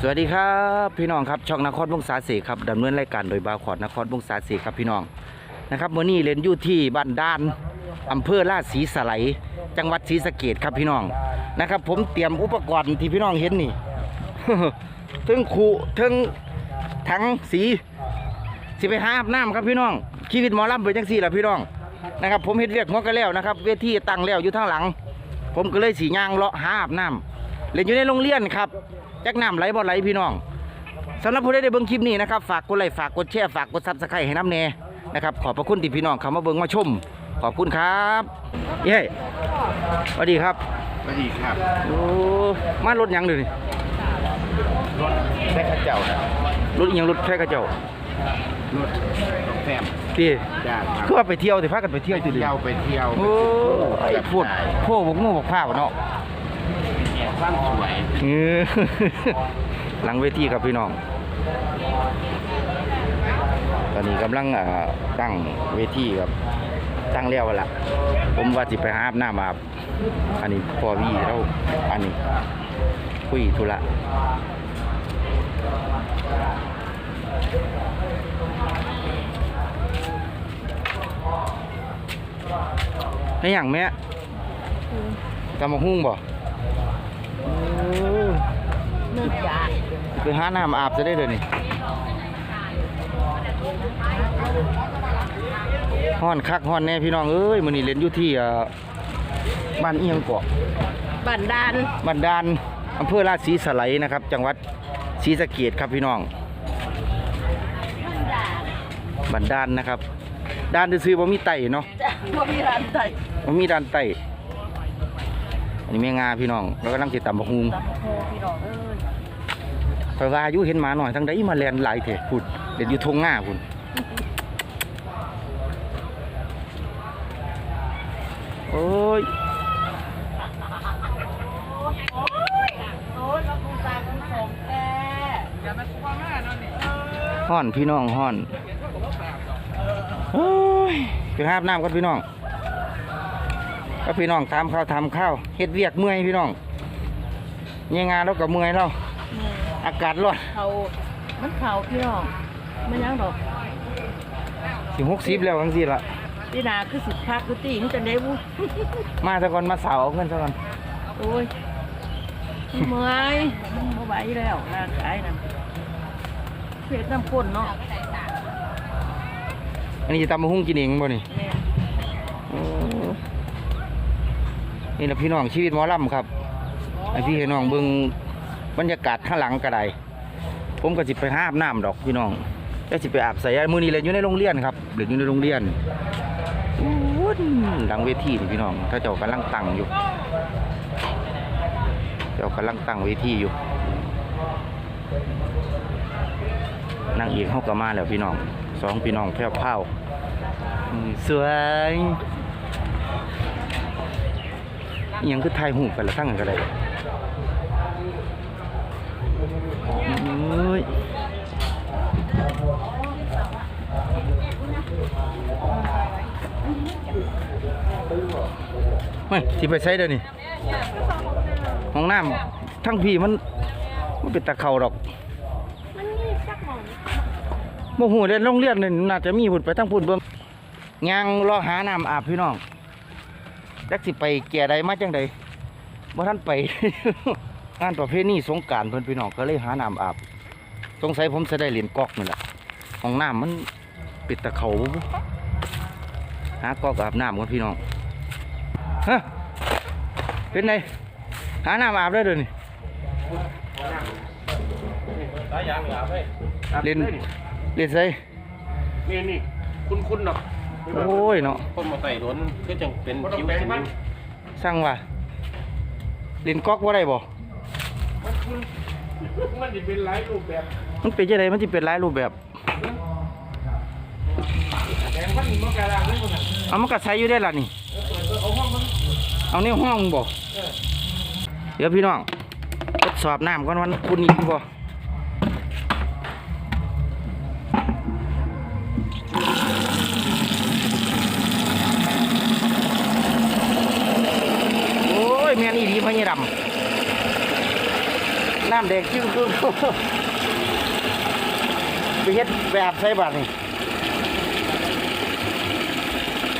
สวัสดีครับพี่น้องครับช่องนครวงศาสีครับดำเนินรายการโดยบาวขอดนครวงศาสีครับพี่น้องนะครับมื่อนี้เล่นอยู่ที่บ้านด้านอำเภอราชสีสไลยจังหวัดศรีสะเกดครับพี่น้องนะครับ ผมเตรียมอุปกรณ์ที่พี่น้องเห็นนี่ถึงขู่ถึงถังสีสิไปหาอาบน้ำครับพี่น้องชีวิตหมอลำเป็นจังสี่แหละพี่น้องนะครับ ผมเฮ็ดเรียกหัวกันแล้วนะครับเวทีตั้งแล้วอยู่ทางหลัง ผมก็เลยสีย่างเลาะหาอาบน้ำ เล่นอยู่ในโรงเรียนครับจักน้ำไหลบ่ไหลพี่น้องสำหรับผู้ใดได้เบิ่งคลิปนี้นะครับฝากกดไลค์ฝากกดแชร์ฝากกดซับสไครต์ให้น้ำแน่นะครับขอบพระคุณที่พี่น้องเข้ามาเบิ่งมาชม ขอบคุณครับเย้สวัสดีครับสวัสดีครับโอ้มารถหยังเลยนี่รถแท็กเจ้านะรถอิหยังรถแพร่กระเจ้ารถแฟมพี่จ้าครับคือว่าไปเที่ยวสิพากันไปเที่ยวไปติเลยเที่ยวไปเที่ยวโอ้ยพูดพวกบกงูบกผ้าวเนาะ แอบฟังสวยเออหลังเวทีครับพี่น้อง ตอนนี้กำลังอ่าตั้งเวทีครับ ตั้งแล้วล่ะ ผมว่าสิไปหาอาบน้ำอาบอันนี้พอวีแล้วอันนี้คุยธุระให้อย่างแม่กำมาหุ้งบ่โอ้ นึกอยากไปหาน้ำอาบจะได้เลยนี่ห้อนคักห้อนแน่พี่น้องเอ้ยมื้อนี้เล่นอยู่ที่อ่าบ้านเอียงเกาะบันดาลบ้านดานอำเภอราชสีสไลยนะครับ จังหวัดศรีสะเกษครับพี่น้องบ้านดานนะครับด้านซื้อๆบ่มีไต่เนาะจะว่ามีร้านใส่บ่มีด้านไต่ อันนี้แม่งาพี่น้องแล้วก็นั่งติดตามบักฮุงตำโพพี่น้องเอ้ยคอยว่าอายุเห็นหมาหน่อยทั้งใดมาแลนหลายเถอะพุ่นเด็ดอยู่ทงหน้าพุ่นโอ้ยโอ้ยเราคูตาคูสองแก่อย่ามาคุยแม่นั่นนี่ห้อนพี่น้องห้อนโอ้ยไปหาบน้ำกันพี่น้อง ก็พี่น้องตามข้าวทำข้าวเฮ็ดเวียกเมื่อยพี่น้องเนี่ยงานแล้วก็เมื่อยแล้วอากาศร้อนเขามันเขาพี่น้องไม่ยังดอกสิหกสิบแล้วทั้งสี่ละพี่นาคือสิบพักคือตีมันจะได้บุมาซะก่อนมาสาวเอาเงินซะก่อนโอ้ยเมื่อยมันบ่ไหวแล้วร่างกายนั่นเพชรน้ำข้นเนาะอันนี้จะตำมะฮุ่งกินเองบ่นี่เนี่นะพี่น้องชีวิตหมอลำครับไอพี่ให้น้องเบิ่งบรรยากาศข้างหลังก็ไดผมก็สิไปหาอาบน้ำดอกพี่น้องก็สิไปอาบใส่มือนี้เลยอยู่ในโรงเรียนครับเด็กอยู่ในโรงเรียนอู้นหลังเวทีนี่พี่น้องถ้าเจ้ากำลังตั้งอยู่ เจ้ากำลังตั้งเวทีอยู่นางเอกเขาก็มาแล้วพี่น้องสองพี่น้องแพร่วพาวสวย ยังคือถ่ายหูปกันละทั้งกันก็ได้โอ้ยไม่ที่ไปใช้เดี๋ยวนี้ห้องน้ำทั้งพี่มันมันเป็นตะเข่าดอกมันมีสักหมองโมโหเรียนโรงเรียนนี่น่าจะมีหุ่นไปทั้งพุ่นเบิ่งยางรอหาน้ำอาบพี่น้อง จักสิไปแก่ใดมาจังใดบ่ท่านไป งานประเพณีสงกรารเพิ่นพี่น้องก็เลยหาน้ำอาบสงสัยผมจะได้เหรียญกอกนี่แหละห้องน้ำมันปิดตะเขาบ่บุหากอกอาบน้ำกันพี่น้องฮะเป็นไงหาน้ำอาบได้เลยนี่สายยางเหรอเฮ้ยเล่นเล่นใส่นี่นี่คุณคุณเนาะ โอ้ยเนาะคนมาใส่ล้นก็จังเป็นคิ้วเป็นนิ้วสั่งว่าเล่นก๊อกว่าได้บ่มันจะเป็นหลายรูปแบบ มันเป็นยังไงมันจะเป็นหลายรูปแบบแดงพันมะกะลาเลยคนนั้นเอามันก็ใช้อยู่ได้ล่ะนี่ เอาห้องมันเอาในห้องบ่เดี๋ยวพี่น้องทดสอบน้ำก่อนวันคุณอีกบ่ โอ้ยแม่นอีหลีพะเนี่ยดำน้ำแดงจึ้งครึ่งไปเฮ็ดแบบใส่บัตรนี่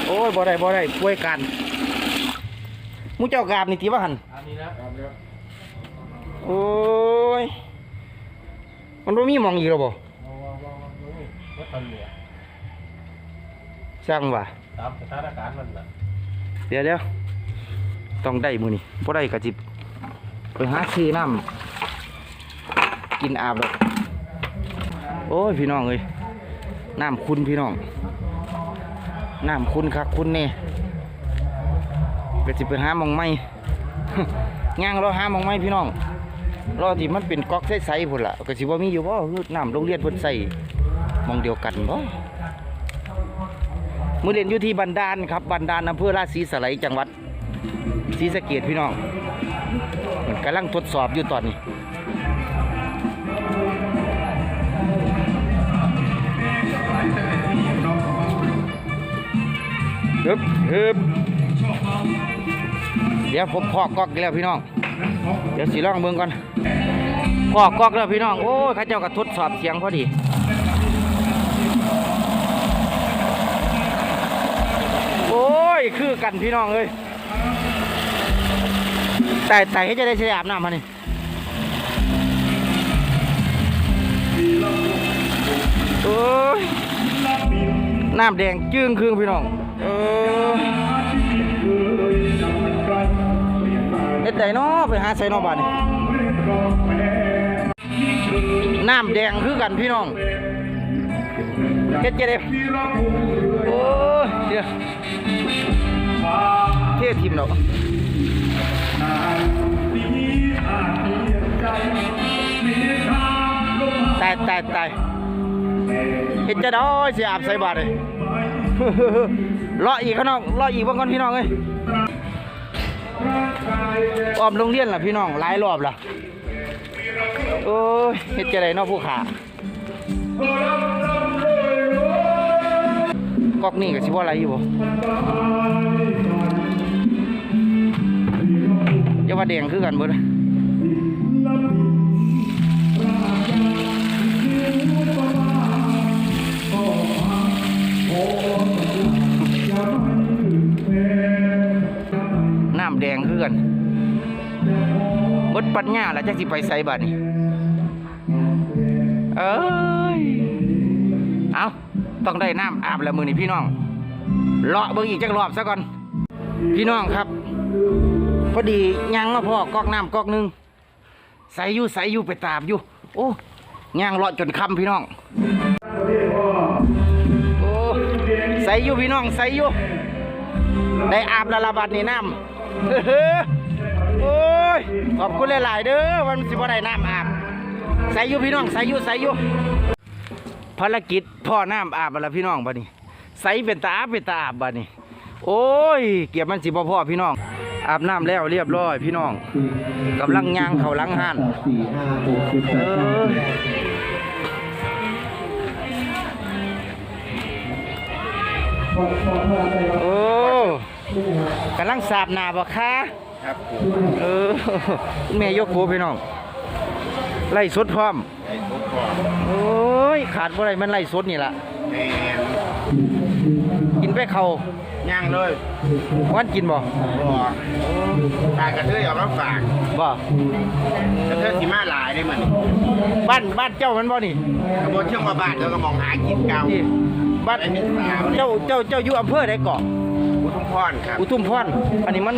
โอ้ยบ่ได้บ่ได้ป่วยกันหมูเจ้ากราบนี่ติว่าหันอันนี้นะเอาแล้วโอ้ยมันบ่มีหมองอีกแล้วบ่เอาว่าว่าว่าว่าว่าตอนเหนือสร้างว่าตามสถานการณ์มันน่ะเดี๋ยวเดี๋ยว ต้องได้มือนี้บ่ได้ก็สิบไปหาซื้อน้ำกินอาบแล้วโอ้ยพี่น้องเอ้ยน้ำคุณพี่น้องน้ำคุณคักคุณแน่ก็สิบไปหามองไม้ย่างรอหามองไม้พี่น้องรอที่มันเป็นก๊อกใสๆพุ่นล่ะก็สิบว่ามีอยู่บ่น้ำโรงเรียนพิ่นใสมองเดียวกันบ่มือเรียนอยู่ที่บันดาลครับบันดาลอำเภอราชสีสไลจังหวัด ศรีสะเกษพี่น้องมันกำลังทดสอบอยู่ตอนนี้ฮึบฮึบเดี๋ยวผมพอกกอกแล้วพี่น้อง เดี๋ยวสิลองเบิ่งก่อนพอกกอกแล้วพี่น้อง โอ้ยเข้าเจ้าก็ทดสอบเสียงพอดีโอ้ย คือกันพี่น้องเอ้ย แต่แต่ให้จะได้ใช้อาบน้ำมานี่โอ้ยน้ำแดงจึ้งครึ่งพี่น้องเออเฮ็ดไดเนาะไปหาใส่นอกบ้านนี่น้ำแดงคือกันพี่น้องเฮ็ดจะได้โอ้ายตายตายเฮ็ดจะด้สิอาบใส่บาตรเลยรออีกข้างนอกรออีกบางคนพี่น้องเอ้ยออมโรงเรียนล่ะพี่น้องหลายรอบล่ะโอ้ยเฮ็ดจะได้เนอกผู้ขาก๊อกนี่ก็สิบ่อะไรอยู่บ่ยาวาแดงคือกันเบิดนะน้ำแดงคือนหมดปัญญาแล้วจักสิไปไสบัดนี้เอ้ย เอาต้องได้น้ำอาบแล้วมือนี่พี่น้อง เลาะเบิ่งอีกจักรอบซะก่อน พี่น้องครับ พอดียังมาพ่อกอกน้ำกอกนึง ใส่อยู่ใส่อยู่ไปตามอยู่ โอ้ย่างเลาะจนคำพี่น้อง โอ้ ใส่อยู่พี่น้องใส่อยู่ ได้อาบละละบาดนี่น้ำ โอ้ย ขอบคุณหลาย ๆ เด้อวันสิบ่ได้น้ำอาบใส่อยู่พี่น้องใส่อยู่ใส่อยู่ภารกิจพ่อน้ำอาบมาแล้วพี่น้องบัดนี้ใส่เป็นตาเป็นตาอาบบัดนี้โอ้ย เกียบมันสิบ่พ่อพี่น้อง อาบน้ำแล้วเรียบร้อยพี่น้องกำลังย่างเขาหลังห้านเออโอ้ กำลังสาบหนาบ่คะครับผมเออคุณแม่ยกโคพี่น้องไล่สดพร้อมไอ้ทุกข์ก่อนโอ้ยขาดบ่ได้มันไล่สดนี่ล่ะ แม่นกินไปเขาย่างเลยวันกินบ่บ่ตากระเทยเอามาฝากบ่กระเทยสิมาหลายได้เหมือนบ้านบ้านเจ้ามันบ่นี่กระบวนเชื่อมมาบ้านแล้วก็มองหากินเก่านี่บ้านเจ้าเจ้าเจ้าอยู่อำเภอใดเกาะอุ ทุมพรครับอุทุมพรอันนี้มัน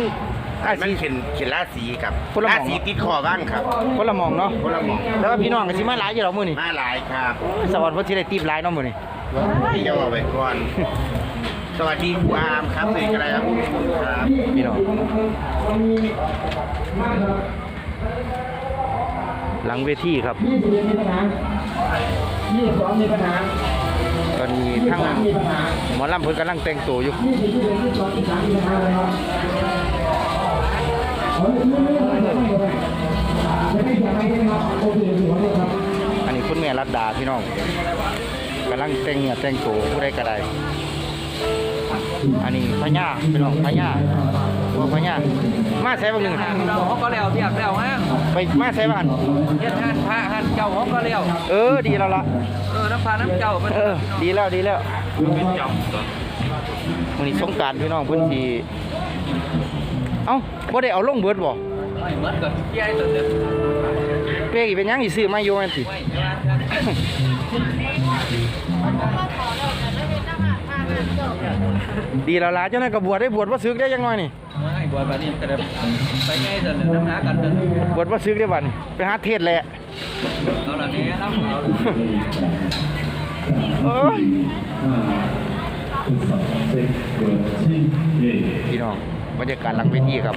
อามันสีเข็นเข็นราศีครับคนละหม่ราอง ศีติดคอบ้านครับ คนละหมองเนาะคนละหมอง แล้วก็พี่น้องก็สิมาหลายอยู่ดอกมื้อนี่มาหลายครับสวัสดิ์เพิ่นสิได้ตีบหลายเนาะมื้อนี่ที่จะเอาไว้ก่อน สวัสดีครูอามครับสวัสดีครับครับพี่น้องหลังเวทีครับ ยี่สิบเอ็ดมีปัญหา ยี่สิบสองมีปัญหาตอนนี้ทั้งหมอลำเพิ่นกำลังแต่งตัวอยู่ยี่สิบยี่สิบยี่สิบสองยี่สิบสามมีปัญหาอะไรครับขอหนึ่งไม่ไม่ไม่ไม่ไม่ไม่ไม่อยากให้ได้ครับโอเลยครับอันนี้คุณแม่รัดดาพี่น้องกำลังแต่งเนื้อแต่งตัวผู้ใดก็ได้อันนี้พญาพี่น้องพญา บ่พญามาใส่บางหนึ่งเราเขาก็แล้วเทียบแล้วฮะไปมาใส่บ้านเฮ็ดหันพระหันเจ้าเขาก็แล้วเออดีแล้วล่ะเออน้ำพาน้ำเจ้ามันเออดีแล้วดีแล้ววันนี้สงกรารพี่น้องเพื้นที่เอ้าบ่ได้เอาลงเบิดบ่ ไม่เหมือนกับที่ใหญ่ตัวเด็ดเป้อีเป็นหยังอีซื้อมาอยู่แม่นติไม่ใช่ครับดีแล้วล่ะเจ้านั่นก็บวชได้บวชบ่ซึกได้ยังน้อยนี่ไม่บวชแบบนี้ก็ได้ไปไงเถอะเนี่ยน้ำหากันเถอะบวชบ่ซึกได้บัดนี้ไปหาเทศแหละเอาละนี้น้ำเอาเอ้ยพี่น้อง บรรยากาศหลังเวทีครับ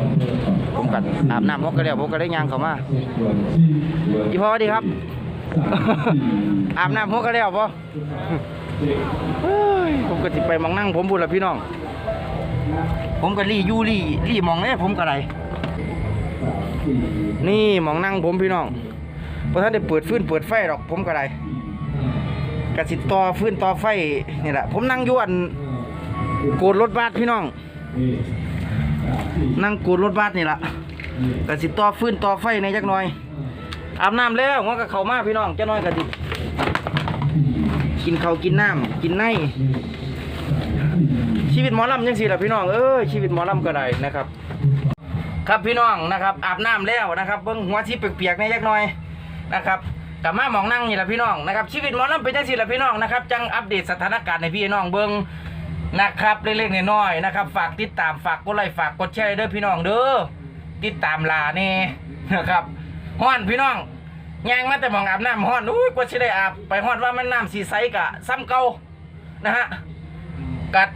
ผมกันอาบน้ำพกก็แล้วผมก็ได้ย่างเข้ามาอีพ่อวัสดีครับ อาบน้ำพกก็แล้วป่เฮ้ยผมก็สิไปมองนั่งผมพูดละพี่น้อง ผมก็รียู่รีรีมองเลยผมก็ไรนี่มองนั่งผมพี่น้องเพราะท่านได้เปิดฟืนเปิดไฟหรอกผมก็ไรกระสิต่อฟื้นต่อไฟนี่แหละผมนั่งยู่อันโกดรถบัสพี่น้อง นั่งโกดรถบัสนี่แหละกระสิต่อฟื้นต่อไฟในจักหน่อย อาบน้ำแล้วงัวกับเขาวมาพี่น้องจักหน่อยกระสิกินข้าวกินน้ำกินในชีวิตหมอลำยังสิล่ะพี่น้องเอ้ยชีวิตหมอลำก็ได้นะครับ ครับพี่น้องนะครับอาบน้ำแล้วนะครับเบิ้งหัวที่เปียกๆในจักหน่อยนะครับกลับมาหมองนั่งนี่แหละพี่น้องนะครับชีวิตหมอลำเป็นจังซี่แหละพี่น้องนะครับจังอัปเดตสถานการณ์ให้พี่น้องเบิ่ง นะครับเล็กๆน้อยๆนะครับ ฝากติดตามฝากกดไลค์ฝากกดแชร์เด้อพี่น้องเด้อติดตามลาแน่นะครับฮ้อนพี่น้องยางมาแต่หมองอาบน้ำฮ้อนอุ้ยกว่าสิได้อาบไปฮ้อนว่ามันน้ำสีใสกะซ้ำเก่านะฮะกัด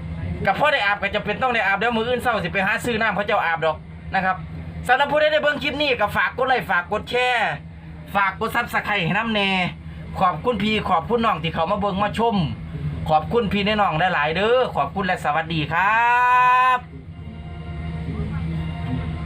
กับพ่อได้อาบก็จะเป็นต้องได้อาบเดี๋ยวมืออื่นเศร้าสิไปหาซื้อน้ำเขาเจ้าอาบดอกนะครับสำหรับผู้ใดได้เบิ่งคลิปนี้ก็ฝากกดไลค์ฝากกดแชร์ฝากกดซับสไครต์ให้น้ำแน่ขอบคุณพี่ขอบคุณน้องที่เขามาเบิ่งมาชม ขอบคุณพี่น้องได้หลายๆเด้อขอบคุณและสวัสดีครับ